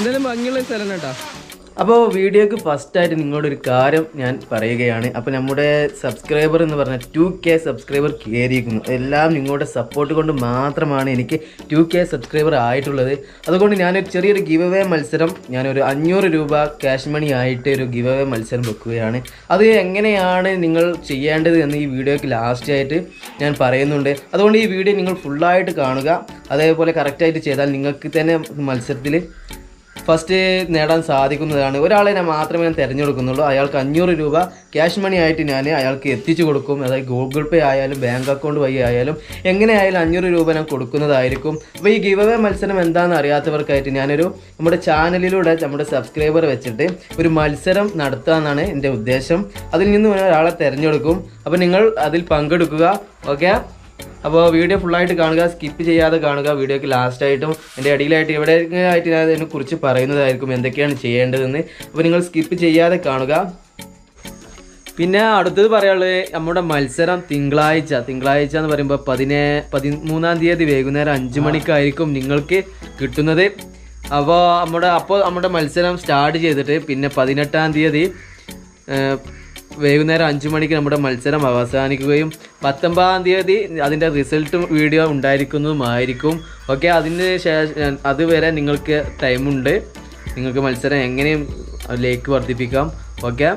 എന്തായാലും ഭംഗിയുള്ള സ്ഥലം കേട്ടോ. അപ്പോൾ വീഡിയോക്ക് ഫസ്റ്റായിട്ട് നിങ്ങളോടൊരു കാര്യം ഞാൻ പറയുകയാണ്. അപ്പോൾ നമ്മുടെ സബ്സ്ക്രൈബർ എന്ന് പറഞ്ഞാൽ ടു കെ സബ്സ്ക്രൈബർ കയറിയിരിക്കുന്നു. എല്ലാം നിങ്ങളുടെ സപ്പോർട്ട് കൊണ്ട് മാത്രമാണ് എനിക്ക് ടു കെ സബ്സ്ക്രൈബർ ആയിട്ടുള്ളത്. അതുകൊണ്ട് ഞാനൊരു ചെറിയൊരു ഗിവ് അവേ മത്സരം ഞാനൊരു അഞ്ഞൂറ് രൂപ ക്യാഷ് മണി ആയിട്ട് ഒരു ഗിവ് അവേ മത്സരം വെക്കുകയാണ്. അത് എങ്ങനെയാണ് നിങ്ങൾ ചെയ്യേണ്ടത് എന്ന് ഈ വീഡിയോക്ക് ലാസ്റ്റായിട്ട് ഞാൻ പറയുന്നുണ്ട്. അതുകൊണ്ട് ഈ വീഡിയോ നിങ്ങൾ ഫുള്ളായിട്ട് കാണുക. അതേപോലെ കറക്റ്റായിട്ട് ചെയ്താൽ നിങ്ങൾക്ക് തന്നെ മത്സരത്തിൽ ഫസ്റ്റ് നേടാൻ സാധിക്കുന്നതാണ്. ഒരാളെ ഞാൻ മാത്രമേ ഞാൻ തിരഞ്ഞെടുക്കുന്നുള്ളൂ. അയാൾക്ക് അഞ്ഞൂറ് രൂപ ക്യാഷ് മണി ആയിട്ട് ഞാൻ അയാൾക്ക് എത്തിച്ചു കൊടുക്കും. അതായത് ഗൂഗിൾ പേ ആയാലും ബാങ്ക് അക്കൗണ്ട് വഴി ആയാലും എങ്ങനെയായാലും അഞ്ഞൂറ് രൂപ ഞാൻ കൊടുക്കുന്നതായിരിക്കും. അപ്പോൾ ഈ ഗിവ് അവേ മത്സരം എന്താണെന്ന് അറിയാത്തവർക്കായിട്ട് ഞാനൊരു നമ്മുടെ ചാനലിലൂടെ നമ്മുടെ സബ്സ്ക്രൈബർ വെച്ചിട്ട് ഒരു മത്സരം നടത്താമെന്നാണ് എന്റെ ഉദ്ദേശം. അതിൽ നിന്ന് ഒരാളെ തിരഞ്ഞെടുക്കും. അപ്പോൾ നിങ്ങൾ അതിൽ പങ്കെടുക്കുക. ഓക്കെ? അപ്പോൾ വീഡിയോ ഫുള്ളായിട്ട് കാണുക സ്കിപ്പ് ചെയ്യാതെ കാണുക. വീഡിയോക്ക് ലാസ്റ്റായിട്ടും എന്റെ അടിയിലായിട്ട് എവിടെയെങ്കിലും ആയിട്ട് ഞാൻ അതിനെക്കുറിച്ച് പറയുന്നതായിരിക്കും എന്തൊക്കെയാണ് ചെയ്യേണ്ടതെന്ന്. അപ്പോൾ നിങ്ങൾ സ്കിപ്പ് ചെയ്യാതെ കാണുക. പിന്നെ അടുത്തത് പറയാനുള്ളത് നമ്മുടെ മത്സരം തിങ്കളാഴ്ച. തിങ്കളാഴ്ച എന്ന് പറയുമ്പോൾ പതിനേ പതിമൂന്നാം തീയതി വൈകുന്നേരം അഞ്ച് മണിക്കായിരിക്കും നിങ്ങൾക്ക് കിട്ടുന്നത്. അപ്പോൾ നമ്മുടെ അപ്പോൾ നമ്മുടെ മത്സരം സ്റ്റാർട്ട് ചെയ്തിട്ട് പിന്നെ പതിനെട്ടാം തീയതി വൈകുന്നേരം അഞ്ച് മണിക്ക് നമ്മുടെ മത്സരം അവസാനിക്കുകയും പത്തൊമ്പതാം തീയതി അതിന്റെ റിസൾട്ട് വീഡിയോ ഉണ്ടായിരിക്കുന്നതുമായിരിക്കും. ഓക്കെ അതിന് ശേഷം അതുവരെ നിങ്ങൾക്ക് ടൈമുണ്ട് നിങ്ങൾക്ക് മത്സരം എങ്ങനെയും ലേക്ക് വർദ്ധിപ്പിക്കാം. ഓക്കെ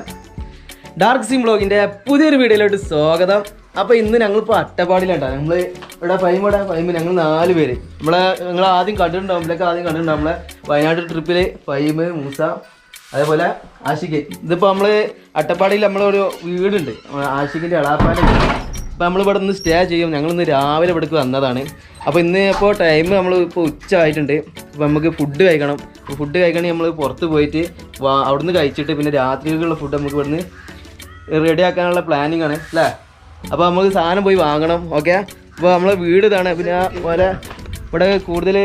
ഡാർക്ക് സിം ബ്ലോഗിന്റെ പുതിയൊരു വീഡിയോയിലോട്ട് സ്വാഗതം. അപ്പോൾ ഇന്ന് ഞങ്ങളിപ്പോൾ അട്ടപ്പാടിയിലാണ് നമ്മൾ ഇവിടെ പൈമട പൈമ ഞങ്ങൾ നാല് പേര്. നമ്മളെ നിങ്ങൾ ആദ്യം കണ്ടിട്ടുണ്ടാവും നമ്മളൊക്കെ ആദ്യം കണ്ടിട്ടുണ്ടാവും. നമ്മളെ വയനാട് ട്രിപ്പിൽ ഫൈമ മൂസ അതേപോലെ ആഷിഖ് ഇതിപ്പോൾ നമ്മൾ അട്ടപ്പാടിയിൽ നമ്മളൊരു വീടുണ്ട്. ആഷിഖിന്റെ എളാപ്പാന്റെ അപ്പോൾ നമ്മൾ ഇവിടെ നിന്ന് സ്റ്റേ ചെയ്യും. ഞങ്ങൾ ഇന്ന് രാവിലെ ഇവിടേക്ക് വന്നതാണ്. അപ്പോൾ ഇന്ന് ഇപ്പോൾ ടൈം നമ്മൾ ഇപ്പോൾ ഉച്ച ആയിട്ടുണ്ട്. അപ്പോൾ നമുക്ക് ഫുഡ് കഴിക്കണം. ഫുഡ് കഴിക്കണമെങ്കിൽ നമ്മൾ പുറത്ത് പോയിട്ട് അവിടുന്ന് കഴിച്ചിട്ട് പിന്നെ രാത്രിയിലുള്ള ഫുഡ് നമുക്ക് ഇവിടുന്ന് റെഡി ആക്കാനുള്ള പ്ലാനിങ് ആണ് അല്ലേ? അപ്പോൾ നമുക്ക് സാധനം പോയി വാങ്ങണം ഓക്കെ അപ്പോൾ നമ്മളെ വീട് ഇതാണ്. പിന്നെ പോലെ ഇവിടെ കൂടുതൽ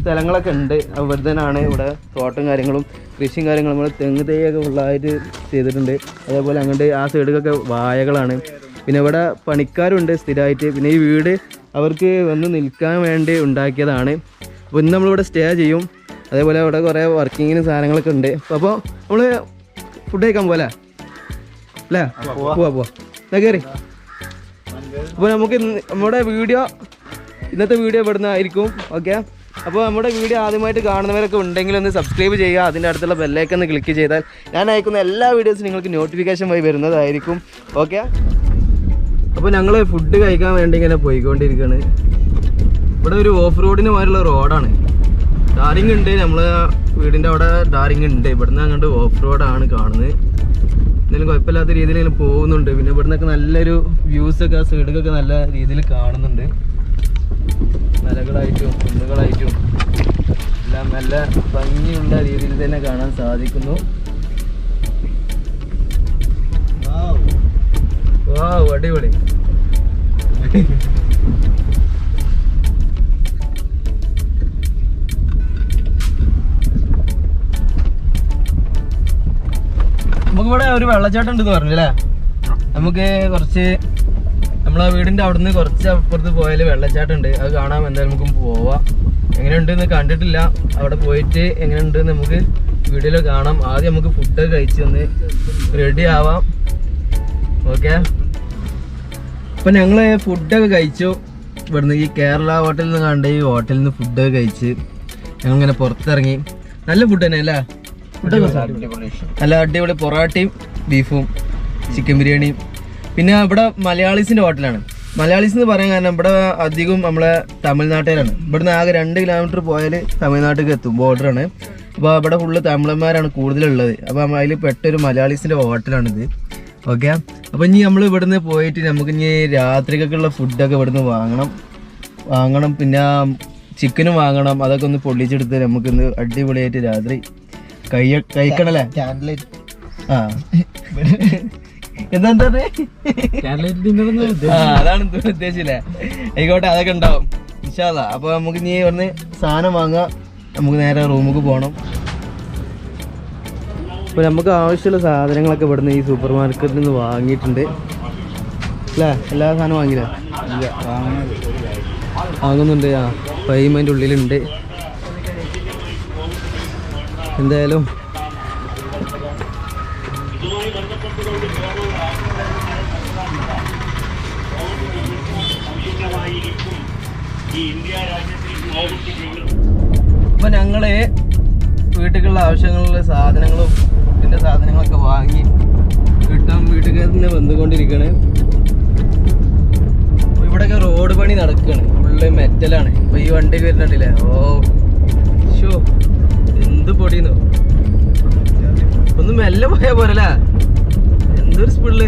സ്ഥലങ്ങളൊക്കെ ഉണ്ട്. വെറുതെനാണ് ഇവിടെ തോട്ടം കാര്യങ്ങളും കൃഷിയും കാര്യങ്ങളും നമ്മൾ തെങ്ങ് തൈയൊക്കെ ഉള്ളതായിട്ട് ചെയ്തിട്ടുണ്ട്. അതേപോലെ അങ്ങോട്ട് ആ സൈഡിലൊക്കെ വായകളാണ് പിന്നെ ഇവിടെ പണിക്കാരുണ്ട് സ്ഥിരമായിട്ട്. പിന്നെ ഈ വീട് അവർക്ക് വന്ന് നിൽക്കാൻ വേണ്ടി ഉണ്ടാക്കിയതാണ്. അപ്പോൾ ഇന്ന് നമ്മളിവിടെ സ്റ്റേ ചെയ്യും. അതേപോലെ ഇവിടെ കുറേ വർക്കിങ്ങിന് സാധനങ്ങളൊക്കെ ഉണ്ട്. അപ്പോൾ നമ്മൾ ഫുഡ് കഴിക്കാൻ പോലെ അല്ലേ? പോവാ പോവാ. എന്നാ കയറി അപ്പോൾ നമുക്ക് നമ്മുടെ വീഡിയോ ഇന്നത്തെ വീഡിയോ ഇവിടുന്ന് ആയിരിക്കും. ഓക്കെ? അപ്പോൾ നമ്മുടെ വീഡിയോ ആദ്യമായിട്ട് കാണുന്നവരൊക്കെ ഉണ്ടെങ്കിൽ ഒന്ന് സബ്സ്ക്രൈബ് ചെയ്യുക. അതിന്റെ അടുത്തുള്ള ബെല്ലൈക്കൺ ക്ലിക്ക് ചെയ്താൽ ഞാൻ അയക്കുന്ന എല്ലാ വീഡിയോസും നിങ്ങൾക്ക് നോട്ടിഫിക്കേഷൻ വഴി വരുന്നതായിരിക്കും. ഓക്കെ? അപ്പോൾ ഞങ്ങൾ ഫുഡ് കഴിക്കാൻ വേണ്ടി ഇങ്ങനെ പോയിക്കൊണ്ടിരിക്കുകയാണ് ഇവിടെ ഒരു ഓഫ് റോഡിന് മാറിയുള്ള റോഡാണ് ഡാരിങ് ഉണ്ട്. നമ്മൾ വീടിന്റെ അവിടെ ഡാരിങ് ഉണ്ട്. ഇവിടുന്ന് അങ്ങോട്ട് ഓഫ് റോഡാണ് കാണുന്നത്. എന്നാലും കുഴപ്പമില്ലാത്ത രീതിയിൽ ഇങ്ങനെ പോകുന്നുണ്ട്. പിന്നെ ഇവിടുന്നൊക്കെ നല്ലൊരു വ്യൂസ് ഒക്കെ ആ സൈഡൊക്കെ നല്ല രീതിയിൽ കാണുന്നുണ്ട്. മലകളായിട്ടും കുന്നുകളായിട്ടും. എല്ലാം നല്ല ഭംഗിയുള്ള രീതിയിൽ തന്നെ കാണാൻ സാധിക്കുന്നു. അടിപൊളി. നമുക്കിവിടെ ഒരു വെള്ളച്ചാട്ടം ഉണ്ടെന്ന് പറഞ്ഞല്ലേ? നമുക്ക് കുറച്ച് നമ്മളെ വീടിന്റെ അവിടുന്ന് കുറച്ച് അപ്പുറത്ത് പോയാൽ വെള്ളച്ചാട്ടം ഉണ്ട്. അത് കാണാൻ എന്തായാലും നമുക്ക് പോവാം. എങ്ങനെയുണ്ട് എന്ന് കണ്ടിട്ടില്ല. അവിടെ പോയിട്ട് എങ്ങനെയുണ്ട് നമുക്ക് വീഡിയോയിൽ കാണാം. ആദ്യം നമുക്ക് ഫുഡ് കഴിച്ച് വന്ന് റെഡി ആവാം. ഓക്കെ അപ്പൊ ഞങ്ങൾ ഫുഡൊക്കെ കഴിച്ചു. ഇവിടുന്ന് ഈ കേരള ഹോട്ടലിൽ നിന്ന് കണ്ട ഈ ഹോട്ടലിൽ നിന്ന് ഫുഡൊക്കെ കഴിച്ച് ഞങ്ങൾ ഇങ്ങനെ പുറത്തിറങ്ങി. നല്ല ഫുഡ് തന്നെ അല്ലേ? ഫുഡൊക്കെ നല്ല അടിപൊളി പൊറാട്ടയും ബീഫും ചിക്കൻ ബിരിയാണിയും. പിന്നെ ഇവിടെ മലയാളീസിന്റെ ഹോട്ടലാണ്. മലയാളീസ് എന്ന് പറയാൻ കാരണം ഇവിടെ അധികം നമ്മളെ തമിഴ്നാട്ടുകാരാണ്. ഇവിടുന്ന് ആകെ രണ്ട് കിലോമീറ്റർ പോയാൽ തമിഴ്നാട്ടിലേക്ക് എത്തും ബോർഡറാണ് അപ്പോൾ ഇവിടെ ഫുള്ള് തമിഴന്മാരാണ് കൂടുതലുള്ളത്. അപ്പോൾ അതിൽ പെട്ടൊരു മലയാളീസിന്റെ ഹോട്ടലാണിത്. ഓക്കെ? അപ്പോൾ ഇനി നമ്മൾ ഇവിടുന്ന് പോയിട്ട് നമുക്ക് ഇനി രാത്രിക്കൊക്കെയുള്ള ഫുഡൊക്കെ ഇവിടുന്ന് വാങ്ങണം. വാങ്ങണം പിന്നെ ചിക്കനും വാങ്ങണം. അതൊക്കെ ഒന്ന് പൊള്ളിച്ചെടുത്ത് നമുക്കൊന്ന് അടിപൊളിയായിട്ട് രാത്രി കൈ കഴിക്കണല്ലേ? ആ. എന്താ അതാണ് ഉദ്ദേശിച്ചില്ലേ ആയിക്കോട്ടെ അതൊക്കെ ഉണ്ടാവും. ഇൻഷാല്ല അപ്പൊ നമുക്ക് ഇനി ഇവിടുന്ന് സാധനം വാങ്ങാം. നമുക്ക് നേരെ റൂമുക്ക് പോകണം അപ്പൊ നമുക്ക് ആവശ്യമുള്ള സാധനങ്ങളൊക്കെ ഇവിടുന്ന് ഈ സൂപ്പർ മാർക്കറ്റിൽ നിന്ന് വാങ്ങിയിട്ടുണ്ട്. അല്ലേ? എല്ലാ സാധനവും വാങ്ങിയില്ല? വാങ്ങുന്നുണ്ട് ആ. പേയ്മെന്റ് ഉള്ളിലുണ്ട്. എന്തായാലും ഇപ്പൊ ഞങ്ങൾ വീട്ടിലുള്ള ആവശ്യങ്ങളുള്ള സാധനങ്ങളും ഫുഡിന്റെ സാധനങ്ങളൊക്കെ വാങ്ങി കിട്ടാൻ വീട്ടുകാർ തന്നെ വന്നുകൊണ്ടിരിക്കണേ ഇവിടെയൊക്കെ റോഡ് പണി നടക്കുകയാണ് ഫുള്ള് മെറ്റലാണ്. ഇപ്പൊ ഈ വണ്ടി വരുന്നുണ്ടല്ലേ? ഓ ഷോ എന്ത് പൊടിയെന്നോ. ഒന്ന് മെല്ലെ പോയാ പോരല്ല? എന്തൊരു സ്പീഡിൽ?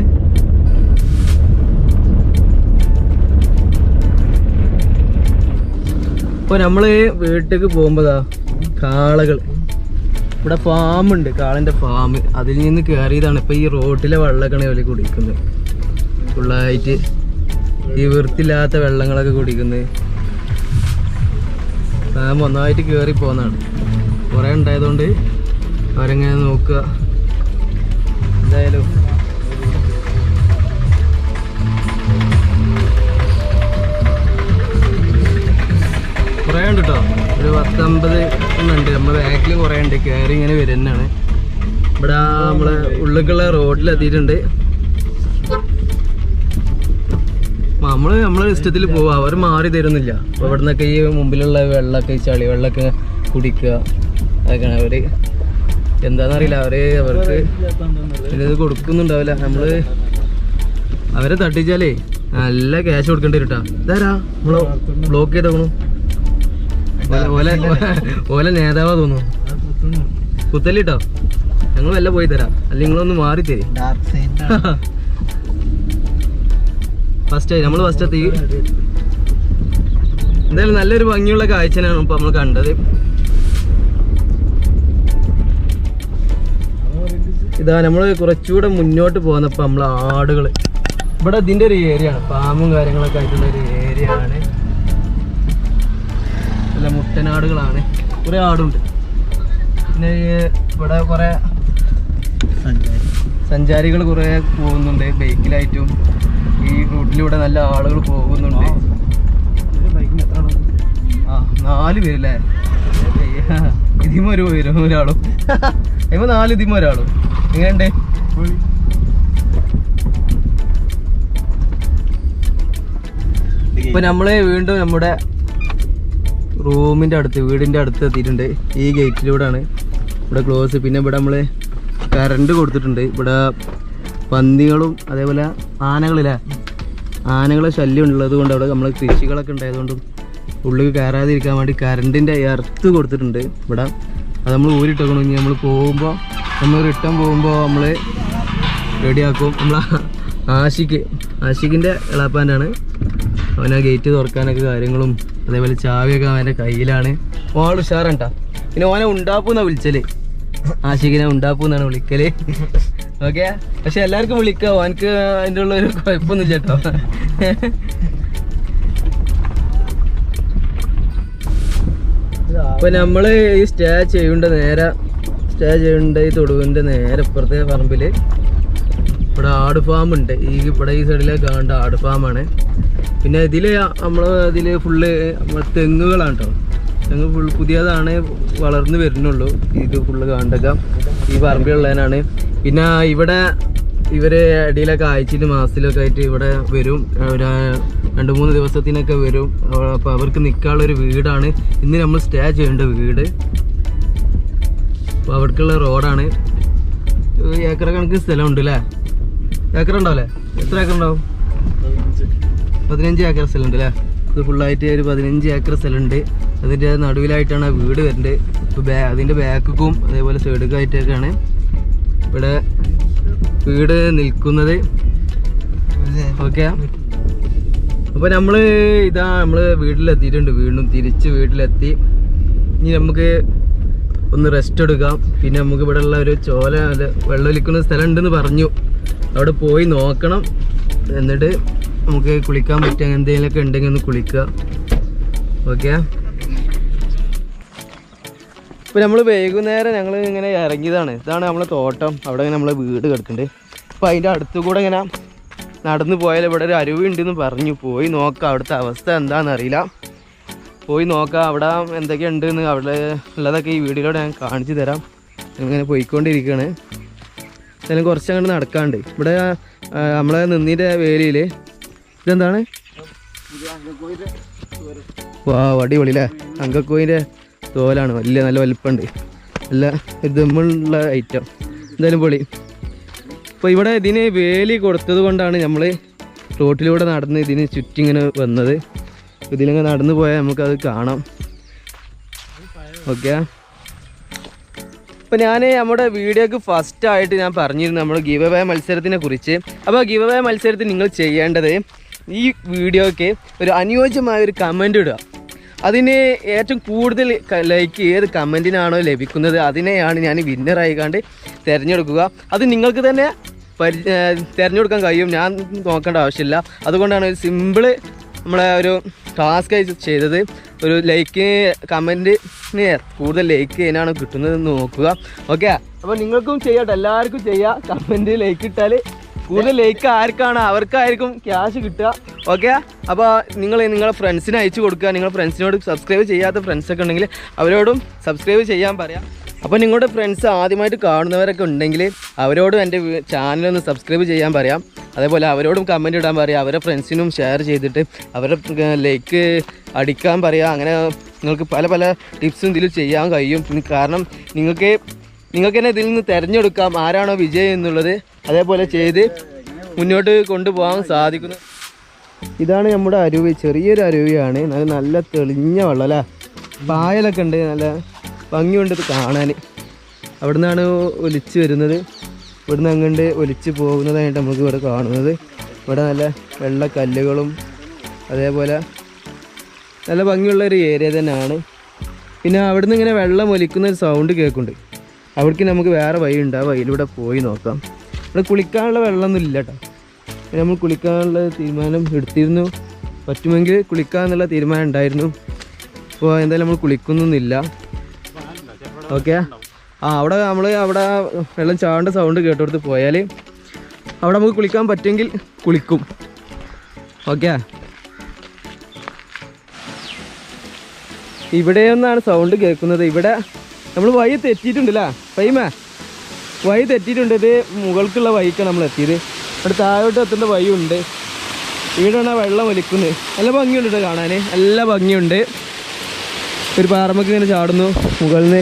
ഇപ്പൊ നമ്മൾ വീട്ടിലേക്ക് പോകുമ്പോഴാ കാളകൾ ഇവിടെ ഫാം ഉണ്ട് കാളന്റെ ഫാം. അതിൽ നിന്ന് കയറിയതാണ് ഇപ്പൊ ഈ റോഡിലെ വെള്ളമൊക്കെയാണ് ഇവർ കുടിക്കുന്നത്. ഫുള്ളായിട്ട് ഈ വൃത്തില്ലാത്ത വെള്ളങ്ങളൊക്കെ കുടിക്കുന്നത്. ഫാം ഒന്നായിട്ട് കയറി പോന്നാണ്. കുറെ ഉണ്ടായതുകൊണ്ട് അവരെങ്ങനെ നോക്കുക. എന്തായാലും ബാക്കിൽ കുറേ ഉണ്ട് കയറി ഇങ്ങനെ വരുന്നതാണ്. ഇവിടെ നമ്മളെ ഉള്ളിലേക്കുള്ള റോഡിലെത്തിയിട്ടുണ്ട് നമ്മൾ നമ്മളെ ഇഷ്ടത്തിൽ പോവാ അവർ മാറി തരുന്നില്ല. അപ്പൊ ഇവിടെ നിന്നൊക്കെ ഈ മുമ്പിലുള്ള വെള്ളമൊക്കെ ഈ ചളി വെള്ളമൊക്കെ കുടിക്കുക അതൊക്കെയാണ് അവർ. എന്താന്നറിയില്ല അവർ അവർക്ക് ഇത് കൊടുക്കുന്നുണ്ടാവില്ല. നമ്മൾ അവരെ തട്ടിച്ചാലേ നല്ല ക്യാഷ് കൊടുക്കേണ്ടി വരട്ടാ ഇതാരാ? നമ്മൾ ബ്ലോക്ക് ചെയ്തോണു ഓല ഓല നേതാവാ തോന്നുന്നു. കുത്തല്ലിട്ടോ? ഞങ്ങൾ വല്ല പോയി തരാം. അല്ലെങ്കിൽ നിങ്ങളൊന്ന് മാറി തരും. ഫസ്റ്റ് നമ്മൾ ഫസ്റ്റ് എത്തി. എന്തായാലും നല്ലൊരു ഭംഗിയുള്ള കാഴ്ചനാണ് ഇപ്പൊ നമ്മൾ കണ്ടത്. ഇതാ നമ്മൾ കുറച്ചുകൂടെ മുന്നോട്ട് പോകുന്നപ്പോ നമ്മൾ ആടുകൾ ഇവിടെ ഇതിന്റെ ഒരു ഏരിയ ആണ്. പാമ്പും കാര്യങ്ങളൊക്കെ ആയിട്ടുള്ള ഒരു ഏരിയ ആണ്. നല്ല മുട്ടനാടുകളാണ്. കുറെ ആടുണ്ട്. പിന്നെ ഇവിടെ കുറെ സഞ്ചാരികൾ കുറെ പോകുന്നുണ്ട്. ബൈക്കിലായിട്ടും ഈ റൂട്ടിലൂടെ നല്ല ആളുകൾ പോകുന്നുണ്ട്. ആ. നാല് പേരല്ലേ? ഇതിമ ഒരു പേരും ഒരാളും. ഇവ നാല് ഇതിമ ഒരാളും. എങ്ങനെയുണ്ട്? ഇപ്പൊ നമ്മൾ വീണ്ടും നമ്മുടെ റൂമിന്റെ അടുത്ത് വീടിന്റെ അടുത്ത് എത്തിയിട്ടുണ്ട്. ഈ ഗേറ്റിലൂടെയാണ് ഇവിടെ ക്ലോസ് പിന്നെ ഇവിടെ നമ്മൾ കറണ്ട് കൊടുത്തിട്ടുണ്ട്. ഇവിടെ പന്നികളും അതേപോലെ ആനകളില്ലേ? ആനകളെ ശല്യം ഉള്ളത് കൊണ്ട് അവിടെ നമ്മൾ കൃഷികളൊക്കെ ഉണ്ടായതുകൊണ്ടും ഉള്ളിൽ കയറാതിരിക്കാൻ വേണ്ടി കറണ്ടിന്റെ എർത്ത് കൊടുത്തിട്ടുണ്ട്. ഇവിടെ അത് നമ്മൾ ഊരിട്ടേക്കണം. ഇനി നമ്മൾ പോകുമ്പോൾ നമ്മൾ റിട്ടേൺ പോകുമ്പോൾ നമ്മൾ റെഡിയാക്കും നമ്മൾ ആഷിക്ക് ആഷിക്കിന്റെ ഇളാപ്പാന്റാണ് അവൻ ആ ഗേറ്റ് തുറക്കാനൊക്കെ കാര്യങ്ങളും അതേപോലെ ചാവിയൊക്കെ അവന്റെ കയ്യിലാണ്. ഓൾ ഉഷാറണ്ടാ പിന്നെ ഓനെ ഉണ്ടാപ്പൂന്നാ വിളിച്ചൽ. ആശിഖിനെ ഉണ്ടാപ്പൂന്നാണ് വിളിക്കൽ. ഓക്കെ? പക്ഷെ എല്ലാവർക്കും വിളിക്കാം. ഓനക്ക് അതിന്റെ ഉള്ള ഒരു കുഴപ്പമൊന്നുമില്ല കേട്ടോ. അപ്പൊ നമ്മൾ ഈ സ്റ്റേ ചെയ്യണ്ട നേരെ സ്റ്റേ ചെയ്യണ്ട ഈ തൊടുവിന്റെ നേരെ ഇപ്പുറത്തെ പറമ്പിൽ ഇവിടെ ആട് ഫാം ഉണ്ട്. ഈ ഇവിടെ ഈ സൈഡിലെ കാണേണ്ട ആട് ഫാമാണ് പിന്നെ ഇതിൽ നമ്മൾ ഇതിൽ ഫുള്ള് തെങ്ങുകളാണ് കേട്ടോ. തെങ്ങ് ഫുൾ പുതിയതാണ് വളർന്നു വരുന്നുള്ളൂ. ഇത് ഫുള്ള് കാണണ്ടൊക്കെ ഈ പറമ്പിലുള്ളതിനാണ്. പിന്നെ ഇവിടെ ഇവർ ഇടയിലൊക്കെ ആഴ്ചയിൽ മാസത്തിലൊക്കെ ആയിട്ട് ഇവിടെ വരും. ഒരു രണ്ട് മൂന്ന് ദിവസത്തിനൊക്കെ വരും. അപ്പോൾ അവർക്ക് നിൽക്കാനുള്ള ഒരു വീടാണ്. ഇന്ന് നമ്മൾ സ്റ്റേ ചെയ്യേണ്ട വീട്. അപ്പോൾ അവർക്കുള്ള റോഡാണ്. ഏക്കർ കണക്ക് സ്ഥലമുണ്ട് അല്ലേ ഏക്കർ ഉണ്ടാവില്ലേ എത്ര ഏക്കർ ഉണ്ടാവും പതിനഞ്ച് ഏക്കർ സ്ഥലമുണ്ട് അല്ലേ ഇത് ഫുള്ളായിട്ട് ഒരു പതിനഞ്ച് ഏക്കർ സ്ഥലമുണ്ട്. അതിന്റെ നടുവിലായിട്ടാണ് ആ വീട് വരുന്നത്. ഇപ്പോൾ ബാ അതിന്റെ ബാക്കും അതേപോലെ സൈഡുക്കായിട്ടൊക്കെയാണ് ഇവിടെ വീട് നിൽക്കുന്നത്. ഓക്കെ അപ്പോൾ നമ്മൾ ഇതാ നമ്മൾ വീട്ടിലെത്തിയിട്ടുണ്ട്. വീണ്ടും തിരിച്ച് വീട്ടിലെത്തി. ഇനി നമുക്ക് ഒന്ന് റെസ്റ്റ് എടുക്കാം. പിന്നെ നമുക്ക് ഇവിടെ ഉള്ള ഒരു ചോല വെള്ളം വെള്ളമൊലിക്കുന്ന സ്ഥലം ഉണ്ടെന്ന് പറഞ്ഞു. അവിടെ പോയി നോക്കണം. എന്നിട്ട് നമുക്ക് കുളിക്കാൻ പറ്റുക എന്തെങ്കിലുമൊക്കെ ഉണ്ടെങ്കിൽ ഒന്ന് കുളിക്കുക. ഓക്കെ ഇപ്പം നമ്മൾ വൈകുന്നേരം ഞങ്ങൾ ഇങ്ങനെ ഇറങ്ങിയതാണ്. ഇതാണ് നമ്മളെ തോട്ടം. അവിടെ ഇങ്ങനെ നമ്മളെ വീട് കിടക്കുന്നുണ്ട്. അപ്പം അതിന്റെ അടുത്ത് കൂടെ ഇങ്ങനെ നടന്നു പോയാൽ ഇവിടെ ഒരു അരുവി ഉണ്ടെന്ന് പറഞ്ഞു. പോയി നോക്കാം അവിടുത്തെ അവസ്ഥ എന്താണെന്ന് അറിയില്ല. പോയി നോക്കാം അവിടെ എന്തൊക്കെ ഉണ്ടെന്ന് അവിടെ ഉള്ളതൊക്കെ ഈ വീഡിയോയിലൂടെ ഞാൻ കാണിച്ചു തരാം. ഇങ്ങനെ പോയിക്കൊണ്ടിരിക്കുകയാണ്. എന്തായാലും കുറച്ച് അങ്ങോട്ട് നടക്കാണ്ട്. ഇവിടെ നമ്മളെ നിന്നിന്റെ വേലിയിൽ ഇതെന്താണ്? വാ അടിപൊളി അല്ലേ അങ്കക്കോയിന്റെ തോലാണ്. വലിയ നല്ല വലിപ്പമുണ്ട്. നല്ല ഇതുമുള്ള ഐറ്റം എന്തായാലും പൊളി. അപ്പോൾ ഇവിടെ ഇതിന് വേലി കൊടുത്തത് കൊണ്ടാണ് നമ്മൾ റോട്ടിലൂടെ നടന്ന് ഇതിന് ചുറ്റിങ്ങനെ വന്നത്. ഇതിലിങ്ങനെ നടന്നു പോയാൽ നമുക്കത് കാണാം. ഓക്കെ. അപ്പോൾ ഞാൻ നമ്മുടെ വീഡിയോക്ക് ഫസ്റ്റായിട്ട് ഞാൻ പറഞ്ഞിരുന്നു നമ്മൾ ഗീവ് മത്സരത്തിനെ കുറിച്ച്. അപ്പോൾ ഗീവ് അവേ മത്സരത്തിൽ നിങ്ങൾ ചെയ്യേണ്ടത് ഈ വീഡിയോയ്ക്ക് ഒരു അനുയോജ്യമായ ഒരു കമന്റ് ഇടുക. അതിന് ഏറ്റവും കൂടുതൽ ലൈക്ക് ഏത് കമന്റിനാണോ ലഭിക്കുന്നത് അതിനെയാണ് ഞാൻ വിന്നറായി കണ്ട് തിരഞ്ഞെടുക്കുക. അത് നിങ്ങൾക്ക് തന്നെ പരി തിരഞ്ഞെടുക്കാൻ കഴിയും. ഞാൻ നോക്കേണ്ട ആവശ്യമില്ല. അതുകൊണ്ടാണ് ഒരു സിമ്പിൾ നമ്മളെ ഒരു ടാസ്ക് ചെയ്തത്. ഒരു ലൈക്ക് കമന്റിന് കൂടുതൽ ലൈക്ക് ചെയ്യാനാണ് കിട്ടുന്നത് നോക്കുക. ഓക്കെ അപ്പോൾ നിങ്ങൾക്കും ചെയ്യാം എല്ലാവർക്കും ചെയ്യാം. കമന്റ് ലൈക്ക് ഇട്ടാൽ കൂടുതൽ ലൈക്ക് ആർക്കാണ്? അവർക്കായിരിക്കും ക്യാഷ് കിട്ടുക. ഓക്കെ അപ്പോൾ നിങ്ങൾ നിങ്ങളുടെ ഫ്രണ്ട്സിന് അയച്ചു കൊടുക്കുക. നിങ്ങളുടെ ഫ്രണ്ട്സിനോട് സബ്സ്ക്രൈബ് ചെയ്യാത്ത ഫ്രണ്ട്സൊക്കെ ഉണ്ടെങ്കിൽ അവരോടും സബ്സ്ക്രൈബ് ചെയ്യാൻ പറയാം. അപ്പോൾ നിങ്ങളുടെ ഫ്രണ്ട്സ് ആദ്യമായിട്ട് കാണുന്നവരൊക്കെ ഉണ്ടെങ്കിൽ അവരോടും എന്റെ ചാനലൊന്ന് സബ്സ്ക്രൈബ് ചെയ്യാൻ പറയാം. അതേപോലെ അവരോടും കമന്റ് ഇടാൻ പറയാം. അവരുടെ ഫ്രണ്ട്സിനും ഷെയർ ചെയ്തിട്ട് അവരുടെ ലൈക്ക് അടിക്കാൻ പറയാം. അങ്ങനെ നിങ്ങൾക്ക് പല പല ടിപ്സും ഇതിൽ ചെയ്യാൻ കഴിയും. കാരണം നിങ്ങൾക്ക് നിങ്ങൾക്ക് തന്നെ ഇതിൽ നിന്ന് തിരഞ്ഞെടുക്കാം. ആരാണോ വിജയം എന്നുള്ളത്. അതേപോലെ ചെയ്ത് മുന്നോട്ട് കൊണ്ടുപോകാൻ സാധിക്കുന്നു. ഇതാണ് നമ്മുടെ അരുവി. ചെറിയൊരു അരുവിയാണ്. നല്ല നല്ല തെളിഞ്ഞ വെള്ളം അല്ലേ പായലൊക്കെ ഉണ്ട്. നല്ല ഭംഗിയുണ്ട് ഇത് കാണാൻ. അവിടെ നിന്നാണ് ഒലിച്ച് വരുന്നത്. ഇവിടുന്ന് അങ്ങോട്ട് ഒലിച്ച് പോകുന്നതായിട്ട് നമുക്ക് ഇവിടെ കാണുന്നത്. ഇവിടെ നല്ല വെള്ള കല്ലുകളും അതേപോലെ നല്ല ഭംഗിയുള്ള ഒരു ഏരിയ തന്നെയാണ്. പിന്നെ അവിടുന്ന് ഇങ്ങനെ വെള്ളം ഒലിക്കുന്ന ഒരു സൗണ്ട് കേൾക്കുന്നുണ്ട്. അവിടേക്ക് നമുക്ക് വേറെ വഴി ഉണ്ട് ആ വഴിയിലൂടെ പോയി നോക്കാം. ഇവിടെ കുളിക്കാനുള്ള വെള്ളമൊന്നും ഇല്ല കേട്ടോ നമ്മൾ കുളിക്കാനുള്ള തീരുമാനം എടുത്തിരുന്നു. പറ്റുമെങ്കിൽ കുളിക്കാന്നുള്ള തീരുമാനം ഉണ്ടായിരുന്നു. അപ്പോൾ എന്തായാലും നമ്മൾ കുളിക്കുന്നൊന്നുമില്ല. ഓക്കെ? ആ അവിടെ നമ്മൾ അവിടെ വെള്ളം ചാണ്ട സൗണ്ട് കേട്ടോടുത്ത് പോയാൽ അവിടെ നമുക്ക് കുളിക്കാൻ പറ്റുമെങ്കിൽ കുളിക്കും. ഓക്കെ? ഇവിടെ ഒന്നാണ് സൗണ്ട് കേൾക്കുന്നത്. ഇവിടെ നമ്മൾ വഴി തെറ്റിയിട്ടുണ്ടല്ലേ? പൈമ വഴി തെറ്റിയിട്ടുണ്ട്. ഇത് മുകൾക്കുള്ള വഴിക്കാണ് നമ്മൾ എത്തിയത്. അവിടെ താഴോട്ട് എത്തേണ്ട വഴിയുണ്ട്. ഇവിടെയാണ് വെള്ളം വലിക്കുന്നത്. നല്ല ഭംഗിയുണ്ട് കേട്ടോ കാണാൻ. നല്ല ഭംഗിയുണ്ട്. ഒരു പാറമൊക്കെ ഇങ്ങനെ ചാടുന്നു മുകളിൽ നിന്ന്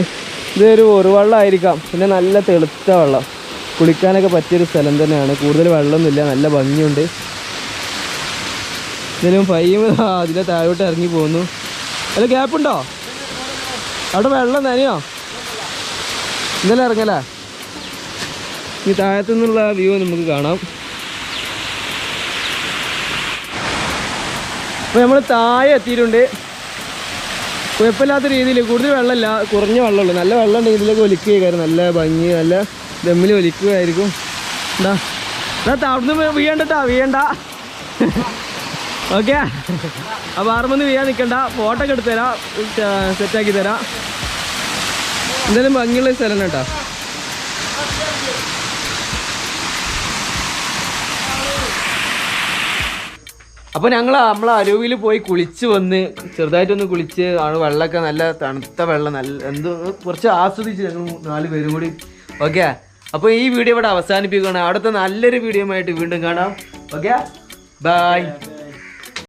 ഇതൊരു ഒരു വെള്ളമായിരിക്കാം പിന്നെ നല്ല തെളുത്ത വെള്ളം. കുളിക്കാനൊക്കെ പറ്റിയൊരു സ്ഥലം തന്നെയാണ്. കൂടുതൽ വെള്ളമൊന്നുമില്ല. നല്ല ഭംഗിയുണ്ട്. ഇതിലും പയ്യും അതിലെ താഴോട്ട് ഇറങ്ങി പോകുന്നു അല്ല ഗ്യാപ്പുണ്ടോ? അവിടെ വെള്ളം നനയോ? ഇന്നലെ ഇറങ്ങലേ? ഈ താഴത്തു നിന്നുള്ള വ്യൂ നമുക്ക് കാണാം. അപ്പോൾ നമ്മൾ താഴെ എത്തിയിട്ടുണ്ട്. കുഴപ്പമില്ലാത്ത രീതിയിൽ കൂടുതൽ വെള്ളമില്ല. കുറഞ്ഞ വെള്ളമുള്ളൂ. നല്ല വെള്ളം ഉണ്ടെങ്കിൽ ഇതിലേക്ക് ഒലിക്കുകയായിരുന്നു നല്ല ഭംഗി നല്ല ദമ്മിൽ ഒലിക്കുകയായിരിക്കും എന്താ എന്നാ അവിടുന്ന് വീഴണ്ടട്ടാ വീഴണ്ട ഓക്കെ. അപ്പോൾ ആറുമൊന്ന് വീഴാൻ നിൽക്കണ്ട ഫോട്ടോ ഒക്കെ എടുത്തു തരാം. സെറ്റാക്കി തരാം. എന്തായാലും ഭംഗിയുള്ള സ്ഥലം കേട്ടോ അപ്പോൾ ഞങ്ങൾ നമ്മളെ അരുവിയിൽ പോയി കുളിച്ച് വന്ന് ചെറുതായിട്ടൊന്ന് കുളിച്ച് ആണ് വെള്ളമൊക്കെ നല്ല തണുത്ത വെള്ളം നല്ല എന്തോ കുറച്ച് ആസ്വദിച്ച് ഞങ്ങൾ നാല് പേരും കൂടി. ഓക്കെ അപ്പോൾ ഈ വീഡിയോ ഇവിടെ അവസാനിപ്പിക്കുകയാണ്. അവിടുത്തെ നല്ലൊരു വീഡിയോ ആയിട്ട് വീണ്ടും കാണാം. Okay bye